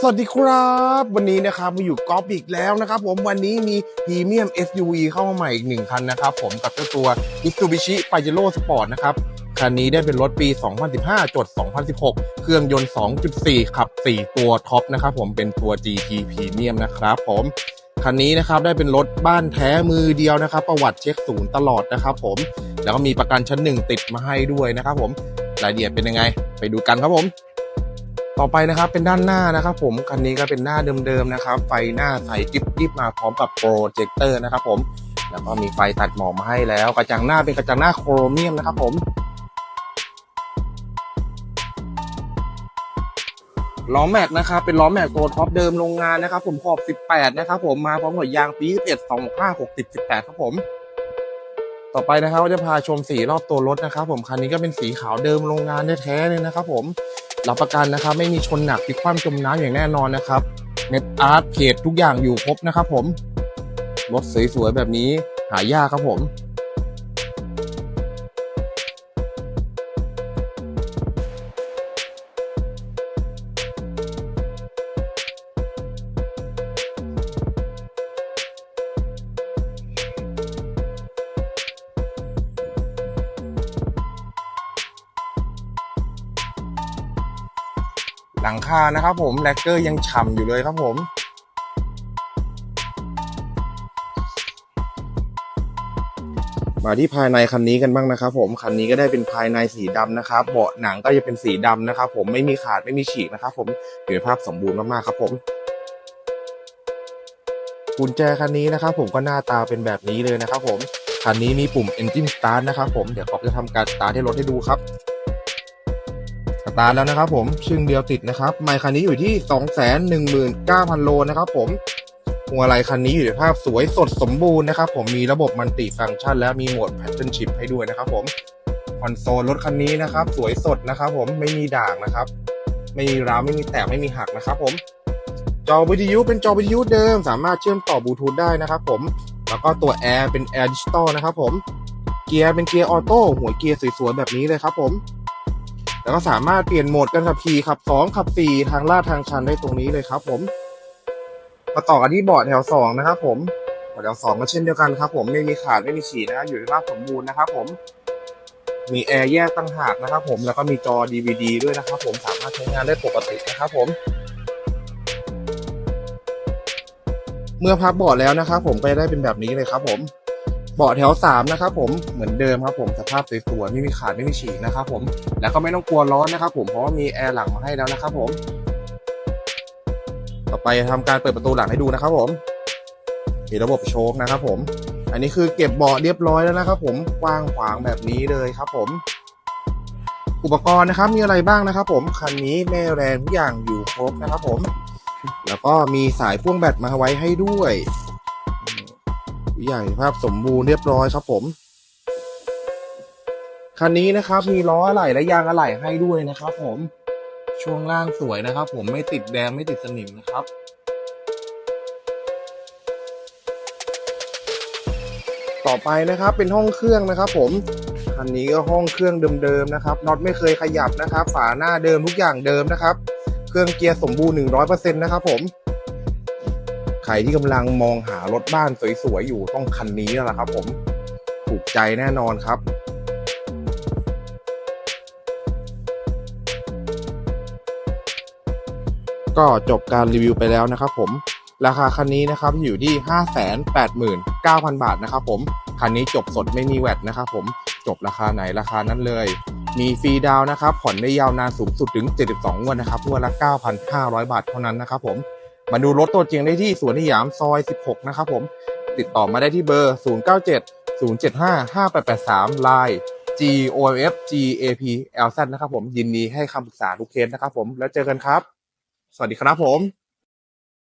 สวัสดีครับ วันนี้นะครับมาอยู่กอล์ฟอีกแล้วนะครับผมวันนี้มีพรีเมียม SUV เข้ามาใหม่อีกหนึ่งคันนะครับผมกับเจ้าตัว Mitsubishi Pajero Sport นะครับคันนี้ได้เป็นรถปี 2015 จด 2016 เครื่องยนต์ 2.4 ขับ 4 ตัวท็อปนะครับผมเป็นตัว GT Premium นะครับผมคันนี้นะครับได้เป็นรถบ้านแท้มือเดียวนะครับ ประวัติเช็คศูนย์ตลอดนะครับผมแล้วก็มีประกันชั้นหนึ่งติดมาให้ด้วยนะครับผมรายละเอียดเป็นยังไง ไปดูกันครับผม ต่อไปนะครับเป็นด้านหน้านะครับ ผมคันนี้ก็เป็นหน้าเดิมๆนะครับ ไฟหน้าใสกิ๊บๆมาพร้อมกับโปรเจคเตอร์นะครับ ผมแล้วก็มีไฟตัดหมอกมาให้แล้ว กระจังหน้าเป็นกระจังหน้าโครเมียมนะครับ ผมล้อแม็กนะครับเป็นล้อแม็กตัวท็อปเดิมโรงงานนะครับ ผมขอบ 18 นะครับ ผมมาพร้อมกับยางปี11 25 60 18 ครับผม ต่อไปนะครับจะพาชมสีรอบตัวรถนะครับ ผมคันนี้ก็เป็นสีขาวเดิมโรงงานแท้ๆเลยนะครับ ผม รับประกันนะครับ ไม่มีชนหนักพลิกคว่ำจมน้ำอย่างแน่นอนนะครับเน็ตอาร์ตเพจทุกอย่างอยู่ครบนะครับผมรถสวยๆแบบนี้หายากครับผม หลังคานะครับผมแลกเกอร์ยังฉ่ำอยู่เลยครับผม มาที่ภายในคันนี้กันบ้างนะครับ ผมคันนี้ก็ได้เป็นภายในสีดำนะครับ เบาะหนังก็จะเป็นสีดำนะครับ ผมไม่มีขาดไม่มีฉีกนะครับ ผมอยู่ในภาพสมบูรณ์มากๆครับผมกุญแจคันนี้นะครับ ผมก็หน้าตาเป็นแบบนี้เลยนะครับ ผมคันนี้มีปุ่ม Engine Start นะครับ ผมเดี๋ยวขอบจะทำการสตาร์ทให้รถให้ดูครับ ตาร์ทแล้วนะครับผมชึ่งเดียวติดนะครับไมค์คันนี้อยู่ที่ 219,000 โลนะครับผมหัวไหล่คันนี้อยู่ในภาพสวยสดสมบูรณ์นะครับผมมีระบบมันติฟังก์ชัน และมีโหมดแพทเทิร์นชิพให้ด้วยนะครับผมคอนโซลรถคันนี้นะครับ สวยสดนะครับผมไม่มีด่างนะครับ ไม่มีร้าวไม่มีแตกไม่มีหักนะครับผมจอวิทยุเป็นจอวิทยุเดิม สามารถเชื่อมต่อบลูทูธได้นะครับผมแล้วก็ตัวแอร์เป็นแอร์ดิจิตอลนะครับผมเกียร์เป็นเกียร์ออโต้หัวเกียร์สวยๆแบบนี้เลยครับผม แล้วก็สามารถเปลี่ยนโหมดการขับขี่ขับ 2 ขับ 4 ทางลาดทางชันได้ตรงนี้เลยครับ ผมมาต่อกันที่เบาะแถว 2 นะครับ ผมเบาะแถว 2 ก็เช่นเดียวกันครับ ผมไม่มีขาดไม่มีฉี่นะครับอยู่ในภาพสมบูรณ์นะครับผมมีแอร์แยกตั้งหากนะครับ ผมแล้วก็มีจอ DVD ด้วยนะครับ ผมสามารถใช้งานได้ปกตินะครับผมเมื่อพับเบาะแล้วนะครับผมก็จะได้เป็นแบบนี้เลยครับผม เบาะแถว 3 นะครับผมเหมือนเดิมครับผมสภาพสวยๆไม่มีขาดไม่มีฉีกนะครับผมแล้วก็ไม่ต้องกลัวร้อนนะครับผมเพราะว่ามีแอร์หลังมาให้แล้วนะครับผม ต่อไปทำการเปิดประตูหลังให้ดูนะครับผมมีระบบโชคนะครับผม อันนี้คือเก็บเบาะเรียบร้อยแล้วนะครับผมกว้างขวางแบบนี้เลยครับผม อุปกรณ์นะครับมีอะไรบ้างนะครับผมคันนี้แม่แรงทุกอย่างอยู่ครบนะครับผม แล้วก็มีสายพ่วงแบตมาไว้ให้ด้วย ทุกอย่ภาพสมบูรณ์เรียบร้อยครับผมคันนี้นะครับมีล้ออะไหล่และยางอะไหล่ให้ด้วยนะครับ ผมช่วงล่างสวยนะครับ ผมไม่ติดแดงไม่ติดสนิมนะครับต่อไปนะครับเป็นห้องเครื่องนะครับ ผมคันนี้ก็ห้องเครื่องเดิมๆนะครับน็อตไม่เคยขยับนะครับ ฝาหน้าเดิมทุกอย่างเดิมนะครับ เครื่องเกียร์สมบูรณ์100%นะครับผม ใครที่กำลังมองหารถบ้านสวยๆอยู่ต้องคันนี้แล้วล่ะครับผมถูกใจแน่นอนครับก็จบการรีวิวไปแล้วนะครับผม ราคาคันนี้นะครับอยู่ที่ 589,000 บาทนะครับผม คันนี้จบสดไม่มีแวตนะครับผม จบราคาไหนราคานั้นเลย มีฟรีดาวน์นะครับ ผ่อนได้ยาวนานสูงสุดถึง 72งวดนะครับงวดละ 9,500 บาทเท่านั้นนะครับผม มาดูรถตัวจริงได้ที่สวนสยามซอย 16 นะครับผม ติดต่อมาได้ที่เบอร์ 097 075 5883 Line G O F G A P L Z นะครับผมยินดีให้คำปรึกษาทุกเคสนะครับผมแล้วเจอกันครับ สวัสดีครับผม